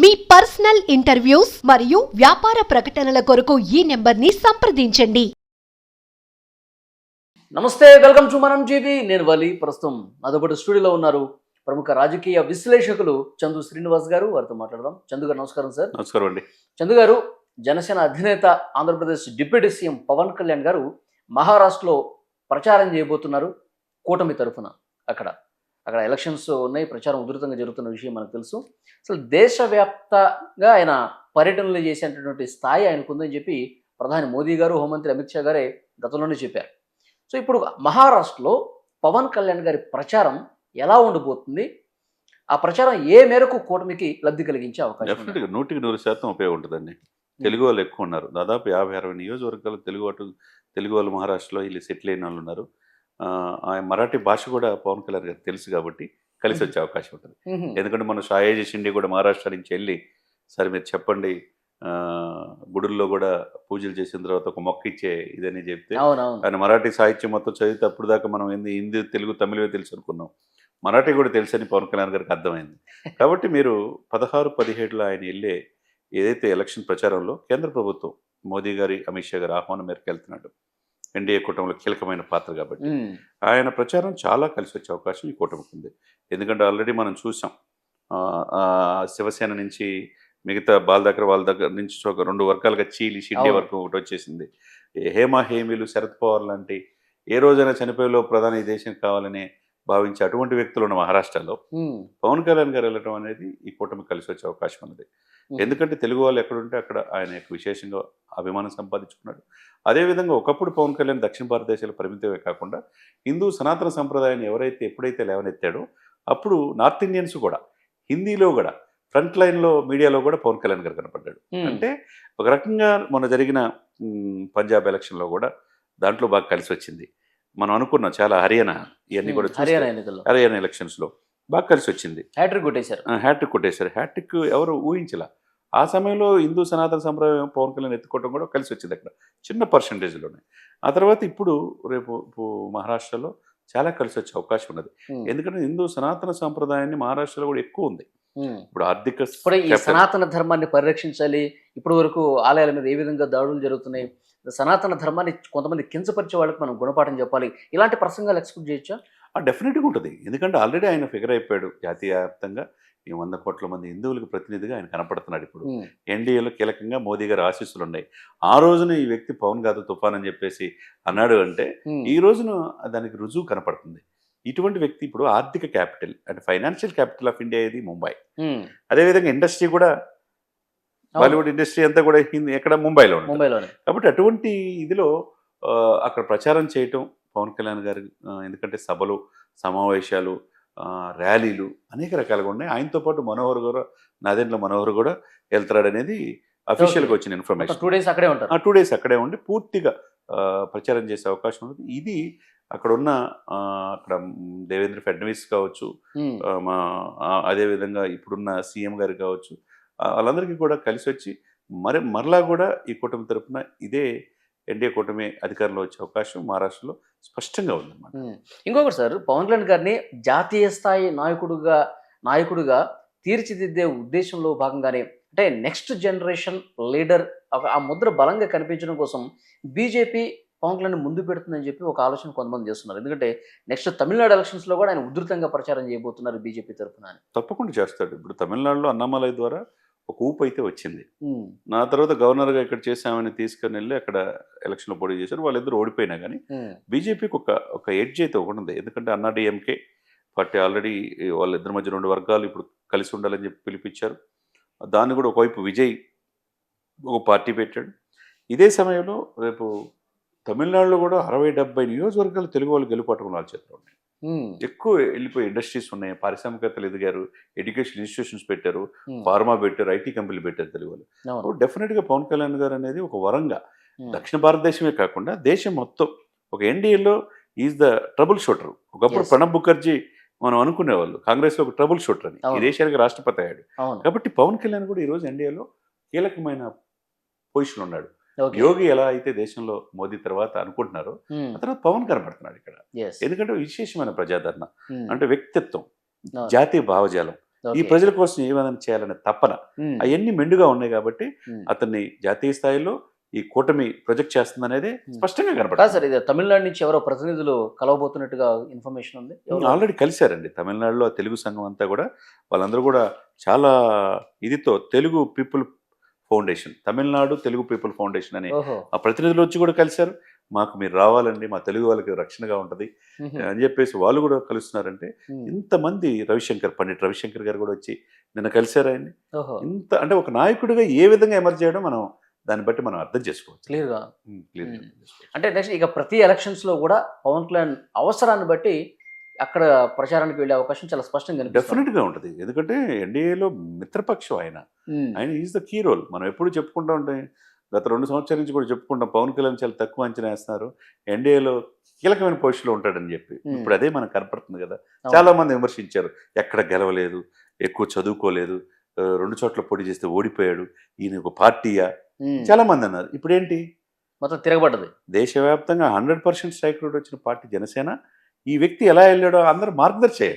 మీ personal interviews మరియు వ్యాపార ప్రకటనల కొరకు ఈ నెంబర్ని సంప్రదించండి. నమస్తే వెల్కమ్ టు మనం జీవి నేను వలి ప్రస్తుతం పాటు స్టూడియోలో ఉన్నారు ప్రముఖ రాజకీయ విశ్లేషకులు చందు శ్రీనివాస్ గారు. వారితో మాట్లాడదాం. చందు గారు నమస్కారం సార్. నమస్కారం అండి. చందు గారు జనసేన అధినేత ఆంధ్రప్రదేశ్ డిప్యూటీ సీఎం పవన్ కళ్యాణ్ గారు మహారాష్ట్రలో ప్రచారం చేయబోతున్నారు కూటమి తరఫున అక్కడ. అక్కడ ఎలక్షన్స్ ఉన్నాయి ప్రచారం ఉధృతంగా జరుగుతున్న విషయం మనకు తెలుసు. అసలు దేశవ్యాప్తంగా ఆయన పర్యటనలు చేసేటటువంటి స్థాయి ఆయనకు ఉందని చెప్పి ప్రధాని మోదీ గారు హోంమంత్రి అమిత్ షా గారే గతంలోనే చెప్పారు. సో ఇప్పుడు మహారాష్ట్రలో పవన్ కళ్యాణ్ గారి ప్రచారం ఎలా ఉండబోతుంది ఆ ప్రచారం ఏ మేరకు కూటమికి లబ్ధి కలిగించే అవకాశం నూటికి నూరు శాతం ఉపయోగం ఉంటుందండి తెలుగు వాళ్ళు ఎక్కువ ఉన్నారు. దాదాపు యాభై అరవై నియోజకవర్గాలు తెలుగు అటు తెలుగు వాళ్ళు మహారాష్ట్రలో వీళ్ళు సెటిల్ అయిన వాళ్ళు ఉన్నారు. ఆ, ఆ మరాఠీ భాష కూడా పవన్ కళ్యాణ్ గారికి తెలుసు కాబట్టి కలిసి వచ్చే అవకాశం ఉంటుంది. ఎందుకంటే మన షాయేజీ షిండే కూడా మహారాష్ట్ర నుంచి వెళ్ళి సరే మీరు చెప్పండి గుడుల్లో కూడా పూజలు చేసిన తర్వాత ఒక మొక్క ఇచ్చే ఇదని చెప్తే ఆయన మరాఠీ సాహిత్యం మొత్తం చదివితే అప్పుడు దాకా మనం హిందీ హిందీ తెలుగు తమిళమే తెలుసు అనుకున్నాం. మరాఠీ కూడా తెలుసని పవన్ కళ్యాణ్ గారికి అర్థమైంది. కాబట్టి మీరు పదహారు పదిహేడులో ఆయన వెళ్ళే ఏదైతే ఎలక్షన్ ప్రచారంలో కేంద్ర ప్రభుత్వం మోదీ గారి అమిత్ షా గారి ఆహ్వానం మేరకు వెళ్తున్నాడు ఎన్డీఏ కూటమిలో కీలకమైన పాత్ర కాబట్టి. ఆయన ప్రచారం చాలా కలిసి వచ్చే అవకాశం ఈ కూటమికి ఉంది ఎందుకంటే ఆల్రెడీ మనం చూసాం శివసేన నుంచి మిగతా వాళ్ళ దగ్గర వాళ్ళ దగ్గర నుంచి ఒక రెండు వర్గాలుగా చీలి షిండే అవును. వరకు ఒకటి వచ్చేసింది హేమ హేమిలు శరద్ పవార్ లాంటి ఏ రోజైనా చనిపోయేలో ప్రధాని ఈ దేశం కావాలని భావించే అటువంటి వ్యక్తులు ఉన్న మహారాష్ట్రలో. పవన్ కళ్యాణ్ గారు వెళ్ళడం అనేది ఈ కూటమి కలిసి వచ్చే అవకాశం ఉన్నది. ఎందుకంటే తెలుగు వాళ్ళు ఎక్కడుంటే అక్కడ ఆయన యొక్క విశేషంగా అభిమానం సంపాదించుకున్నాడు అదేవిధంగా ఒకప్పుడు పవన్ కళ్యాణ్ దక్షిణ భారతదేశాలు పరిమితమే కాకుండా హిందూ సనాతన సంప్రదాయాన్ని ఎవరైతే ఎప్పుడైతే లేవనెత్తాడో అప్పుడు నార్త్ ఇండియన్స్ కూడా హిందీలో కూడా ఫ్రంట్ లైన్లో మీడియాలో కూడా పవన్ కళ్యాణ్ గారు కనపడ్డాడు. అంటే ఒక రకంగా మొన్న జరిగిన పంజాబ్ ఎలక్షన్లో కూడా దాంట్లో బాగా కలిసి వచ్చింది మనం అనుకున్నాం చాలా హర్యానా ఇవన్నీ కూడా హర్యానా ఎన్నికల్లో. హర్యానా ఎలక్షన్స్లో. బాగా కలిసి వచ్చింది. హ్యాట్రిక్ కొట్టేశారు. హ్యాట్రిక్ కొట్టేశారు. హ్యాట్రిక్ ఎవరు ఊహించలా. ఆ సమయంలో హిందూ సనాతన సంప్రదాయం పవన్ కళ్యాణ్ ఎత్తుకోవడం కూడా కలిసి వచ్చింది అక్కడ. చిన్న పర్సంటేజ్లోనే. ఆ తర్వాత ఇప్పుడు రేపు మహారాష్ట్రలో చాలా కలిసి వచ్చే అవకాశం ఉన్నది. ఎందుకంటే హిందూ సనాతన సంప్రదాయాన్ని మహారాష్ట్రలో కూడా ఎక్కువ ఉంది. ఇప్పుడు ఆర్థిక ఇప్పుడు ఈ capital- సనాతన ధర్మాన్ని పరిరక్షించాలి. ఇప్పటి వరకు ఆలయాల మీద ఏ విధంగా దాడులు జరుగుతున్నాయి? సనాతన ధర్మాన్ని కొంతమంది కించపరిచే వాళ్ళకి మనం గుణపాఠం చెప్పాలి ఇలాంటి ప్రసంగాలు ఎక్స్పెక్ట్ చేయొచ్చా ఆ డెఫినెట్గా ఉంటుంది ఎందుకంటే ఆల్రెడీ ఆయన ఫిగర్ అయిపోయాడు జాతీయ వ్యాప్తంగా ఈ వంద కోట్ల మంది హిందువులకు ప్రతినిధిగా ఆయన కనపడుతున్నాడు ఇప్పుడు. ఎన్డీఏలో కీలకంగా మోదీ గారి ఆశీస్సులు ఉన్నాయి ఆ రోజున ఈ వ్యక్తి పవన్ కాదు తుఫాన్ అని చెప్పేసి అన్నాడు అంటే. ఈ రోజున దానికి రుజువు కనపడుతుంది ఇటువంటి వ్యక్తి ఇప్పుడు ఆర్థిక క్యాపిటల్ అంటే ఫైనాన్షియల్ క్యాపిటల్ ఆఫ్ ఇండియా ఇది ముంబై. అదేవిధంగా ఇండస్ట్రీ కూడా. బాలీవుడ్ ఇండస్ట్రీ అంతా కూడా హిందీ ఎక్కడ? ముంబైలో ఉంది ముంబైలోనే. కాబట్టి అటువంటి ఇదిలో అక్కడ ప్రచారం చేయటం పవన్ కళ్యాణ్ గారి ఎందుకంటే సభలు సమావేశాలు ర్యాలీలు అనేక రకాలుగా ఉన్నాయి. ఆయనతో పాటు మనోహర్ కూడా నాదెండ్ల మనోహర్ కూడా వెళ్తాడు అనేది అఫీషియల్గా వచ్చిన ఇన్ఫర్మేషన్ టూ డేస్ అక్కడే ఉంటారు. టూ డేస్ అక్కడే ఉండి పూర్తిగా ప్రచారం చేసే అవకాశం ఉంది ఇది అక్కడ ఉన్న అక్కడ దేవేంద్ర ఫడ్నవీస్ కావచ్చు మా అదేవిధంగా ఇప్పుడున్న సీఎం గారు కావచ్చు వాళ్ళందరికీ కూడా కలిసి వచ్చి మరి మరలా కూడా ఈ కూటమి తరపున ఇదే ఎన్డీఏ కూటమి అధికారంలో వచ్చే అవకాశం మహారాష్ట్రలో స్పష్టంగా ఉందన్నమాట. ఇంకొకటి సార్ పవన్ కళ్యాణ్ గారిని జాతీయ స్థాయి నాయకుడుగా నాయకుడిగా తీర్చిదిద్దే ఉద్దేశంలో భాగంగానే అంటే నెక్స్ట్ జనరేషన్ లీడర్ ఆ ముద్ర బలంగా కనిపించడం కోసం బీజేపీ పవన్ కళ్యాణ్ ముందు పెడుతుందని చెప్పి ఒక ఆలోచన కొంతమంది చేస్తున్నారు. ఎందుకంటే నెక్స్ట్ తమిళనాడు ఎలక్షన్స్లో కూడా ఆయన ఉధృతంగా ప్రచారం చేయబోతున్నారు బీజేపీ తరఫున తప్పకుండా చేస్తాడు. ఇప్పుడు తమిళనాడులో అన్నమలై ద్వారా ఒక ఊపు అయితే వచ్చింది. నా తర్వాత గవర్నర్గా ఇక్కడ చేసామని తీసుకొని వెళ్ళి అక్కడ ఎలక్షన్లో పోటీ చేశారు వాళ్ళిద్దరు ఓడిపోయినా కానీ. బీజేపీకి ఒక ఒక ఎడ్జ్ అయితే ఒకటి ఉంది ఎందుకంటే అన్నా డిఎంకే పార్టీ ఆల్రెడీ వాళ్ళిద్దరి మధ్య రెండు వర్గాలు ఇప్పుడు కలిసి ఉండాలని చెప్పి పిలిపించారు దాన్ని కూడా ఒకవైపు విజయ్ ఒక పార్టీ పెట్టాడు ఇదే సమయంలో రేపు తమిళనాడులో కూడా అరవై డెబ్బై నియోజకవర్గాలు తెలుగు వాళ్ళు గెలుపట్టడం వాళ్ళ చేతిలో ఉన్నాయి. ఎక్కువ వెళ్ళిపోయి ఇండస్ట్రీస్ ఉన్నాయి. పారిశ్రామికతలు ఎదిగారు ఎడ్యుకేషన్ ఇన్స్టిట్యూషన్స్ పెట్టారు. ఫార్మా పెట్టారు ఐటీ కంపెనీలు పెట్టారు తెలుగు వాళ్ళు అవును. డెఫినెట్గా పవన్ కళ్యాణ్ గారు అనేది ఒక వరంగా. దక్షిణ భారతదేశమే కాకుండా దేశం మొత్తం. ఒక ఎన్డీఏలో ఈజ్ ద ట్రబుల్ షూటర్. ఒకప్పుడు. ప్రణబ్ ముఖర్జీ మనం అనుకునేవాళ్ళు. కాంగ్రెస్లో ఒక ట్రబుల్ షూటర్ అని. ఈ. దేశానికి రాష్ట్రపతి అయ్యాడు. కాబట్టి పవన్ కళ్యాణ్ కూడా ఈరోజు ఎన్డీఏలో కీలకమైన పొజిషన్ ఉన్నాడు. యోగి ఎలా అయితే దేశంలో మోదీ తర్వాత అనుకుంటున్నారో తర్వాత పవన్ కనపడుతున్నాడు ఇక్కడ. ఎందుకంటే విశేషమైన ప్రజాదరణ. అంటే వ్యక్తిత్వం. జాతీయ భావజాలం. ఈ ప్రజల కోసం ఏమైనా చేయాలనే తపన ఉమ్, అవన్నీ మెండుగా ఉన్నాయి కాబట్టి. అతన్ని జాతీయ స్థాయిలో ఈ కూటమి ప్రొజెక్ట్ చేస్తుంది అనేది స్పష్టంగా కనపడుతుంది సార్ ఇది తమిళనాడు నుంచి ఎవరో ప్రతినిధులు కలవబోతున్నట్టుగా ఇన్ఫర్మేషన్ ఉంది? ఆల్రెడీ కలిశారండి. తమిళనాడులో తెలుగు సంఘం అంతా కూడా వాళ్ళందరూ కూడా చాలా ఇదితో Telugu people foundation. Tamil Nadu Telugu people foundation అనే ఆ ప్రతినిధులు వచ్చి కూడా కలిశారు. మాకు మీరు రావాలండి మా తెలుగు వాళ్ళకి రక్షణగా ఉంటుంది అని చెప్పేసి వాళ్ళు కూడా కలుస్తున్నారంటే ఇంతమంది రవిశంకర్ పండిట్ రవిశంకర్ గారు కూడా వచ్చి నిన్న కలిశారు ఆయన్ని. ఇంత అంటే ఒక నాయకుడిగా ఏ విధంగా ఎమర్జ్ చేయడం మనం దాన్ని బట్టి మనం అర్థం చేసుకోవచ్చు. క్లియర్గా ఉమ్, clear గా ఉమ్. అర్థం చేసుకోవచ్చు. అంటే నెక్స్ట్ ఇక ప్రతి ఎలక్షన్స్లో కూడా పవన్ కళ్యాణ్ అవసరాన్ని బట్టి అక్కడ ప్రచారానికి వెళ్ళే అవకాశం చాలా స్పష్టంగా డెఫినెట్గా ఉంటుంది. ఎందుకంటే ఎన్డీఏలో మిత్రపక్షం ఆయన. ఆయన ఈజ్ ద కీ రోల్. మనం ఎప్పుడు చెప్పుకుంటా ఉంటాం. గత రెండు సంవత్సరాల నుంచి కూడా చెప్పుకుంటాం. పవన్ కళ్యాణ్ చాలా తక్కువ అంచనా వేస్తున్నారు. ఎన్డీఏలో కీలకమైన పొజిషన్లో ఉంటాడని చెప్పి. ఇప్పుడు అదే మనకు కనపడుతుంది కదా. చాలా మంది విమర్శించారు. ఎక్కడ గెలవలేదు ఎక్కువ చదువుకోలేదు రెండు చోట్ల పోటీ చేస్తే ఓడిపోయాడు ఈయన ఒక పార్టీయా? చాలా మంది అన్నారు. ఇప్పుడు ఏంటి మొత్తం తిరగబడ్డది. దేశవ్యాప్తంగా హండ్రెడ్ పర్సెంట్ స్ట్రైక్ రేట్ వచ్చిన పార్టీ జనసేన. ఈ వ్యక్తి ఎలా వెళ్ళాడో అందరూ మార్గదర్శి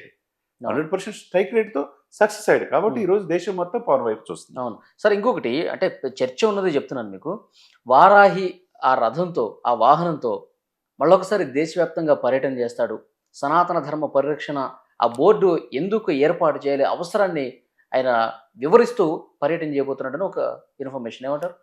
హండ్రెడ్ పర్సెంట్ స్ట్రైక్ రేట్తో సక్సెస్ అయ్యాడు. కాబట్టి Hmm. ఈ రోజు దేశం మొత్తం పవన్ వైపు చూస్తుంది. అవును. సార్ ఇంకొకటి అంటే చర్చ ఉన్నది చెప్తున్నాను మీకు. వారాహి ఆ రథంతో ఆ వాహనంతో మళ్ళొకసారి దేశవ్యాప్తంగా పర్యటన చేస్తాడు. సనాతన ధర్మ పరిరక్షణ ఆ బోర్డు ఎందుకు ఏర్పాటు చేయాలి అవసరాన్ని ఆయన వివరిస్తూ పర్యటన చేయబోతున్నాడని ఒక ఇన్ఫర్మేషన్ ఏమంటారు?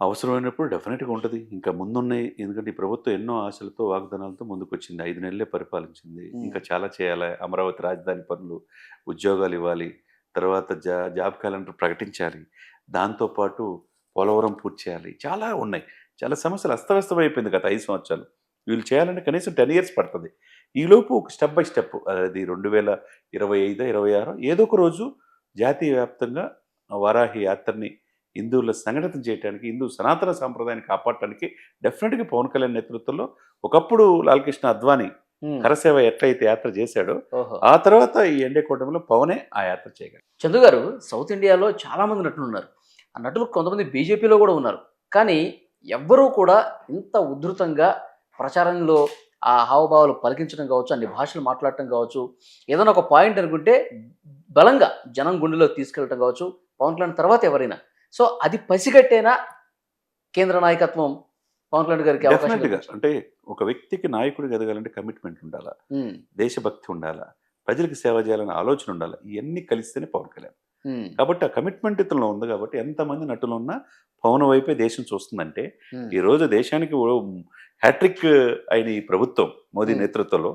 అవసరమైనప్పుడు డెఫినెట్గా ఉంటుంది. ఇంకా ముందున్నాయి. ఎందుకంటే ఈ ప్రభుత్వం ఎన్నో ఆశలతో వాగ్దానాలతో ముందుకు వచ్చింది ఐదు నెలలే పరిపాలించింది. ఇంకా చాలా చేయాలి. అమరావతి రాజధాని పనులు ఉద్యోగాలు ఇవ్వాలి. తర్వాత జా జాబ్ క్యాలెండర్ ప్రకటించాలి. దాంతోపాటు పోలవరం పూర్తి చేయాలి. చాలా ఉన్నాయి. చాలా సమస్యలు అస్తవ్యస్తం అయిపోయింది గత ఐదు సంవత్సరాలు. వీళ్ళు చేయాలంటే కనీసం టెన్ ఇయర్స్ పడుతుంది. ఈలోపు ఒక స్టెప్ బై స్టెప్ అది రెండు వేల ఇరవై ఐదు ఇరవై ఆరు ఏదో ఒక రోజు జాతీయ వ్యాప్తంగా వారాహి యాత్రని హిందువుల సంఘటితం చేయడానికి హిందూ సనాతన సాంప్రదాయాన్ని కాపాడటానికి డెఫినెట్గా పవన్ కళ్యాణ్ నేతృత్వంలో ఒకప్పుడు లాల్కృష్ణ అద్వానీ కరసేవ ఎట్లయితే యాత్ర చేశాడో ఆ తర్వాత ఈ ఎన్డీ కూటమిలో పవనే ఆ యాత్ర చేయగలరు చందు గారు సౌత్ ఇండియాలో చాలా మంది నటులు ఉన్నారు. ఆ నటులు కొంతమంది బీజేపీలో కూడా ఉన్నారు. కానీ ఎవ్వరూ కూడా ఇంత ఉధృతంగా ప్రచారంలో ఆ హావభావాలు పలికించడం కావచ్చు అన్ని భాషలు మాట్లాడటం కావచ్చు ఏదైనా ఒక పాయింట్ అనుకుంటే బలంగా జనం గుండెలో తీసుకెళ్ళటం కావచ్చు పవన్ కళ్యాణ్ తర్వాత ఎవరైనా సో అది పసిగట్టేనా కేంద్ర నాయకత్వం పవన్ కళ్యాణ్ గారికి డెఫినెట్గా? అంటే ఒక వ్యక్తికి నాయకుడిగా ఎదగాలంటే కమిట్మెంట్ ఉండాలా? దేశభక్తి ఉండాలా? ప్రజలకు సేవ చేయాలనే ఆలోచన ఉండాలి? ఇవన్నీ కలిస్తేనే పవన్ కళ్యాణ్. కాబట్టి ఆ కమిట్మెంట్ ఇతనిలో ఉంది కాబట్టి ఎంతమంది నటులు ఉన్నా పవన్ వైపే దేశం చూస్తుందంటే ఈ రోజు దేశానికి హ్యాట్రిక్ అయిన ఈ ప్రభుత్వం మోదీ. నేతృత్వంలో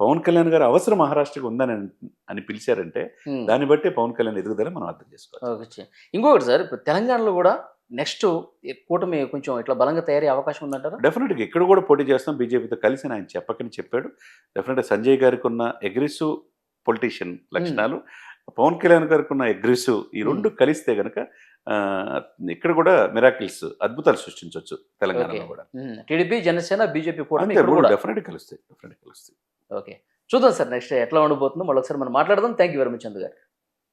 పవన్ కళ్యాణ్ గారు అవసరం మహారాష్ట్రకు ఉందని అన్- పిలిచారంటే. దాన్ని బట్టి పవన్ కళ్యాణ్ ఎదుగుదల మనం అర్థం చేసుకోవాలి ఇంకొకటి సార్ ఇప్పుడు తెలంగాణలో కూడా నెక్స్ట్ కూటమి కొంచెం ఇట్లా బలంగా తయారయ్యే అవకాశం ఉందంటారా? డెఫినెట్గా ఇక్కడ కూడా పోటీ చేస్తాం బీజేపీతో కలిసి ఆయన చెప్పకని చెప్పాడు. డెఫినెట్గా సంజయ్ గారికి ఉన్న అగ్రెసివ్ పొలిటీషియన్ లక్షణాలు పవన్ కళ్యాణ్ గారికి ఉన్న అగ్రెసివ్ ఈ రెండు కలిస్తే గనక ఆ, ఇక్కడ కూడా మిరాకిల్స్ అద్భుతాలు సృష్టించవచ్చు తెలంగాణలో. కూడా. టీడీపీ జనసేన బీజేపీ కూడా. కలుస్తాయి ఓకే. చూద్దాం సార్ నెక్స్ట్ ఎట్లా ఉండబోతుందో మళ్ళీ ఒకసారి మనం మాట్లాడదాం. Thank you very much Chandu garu.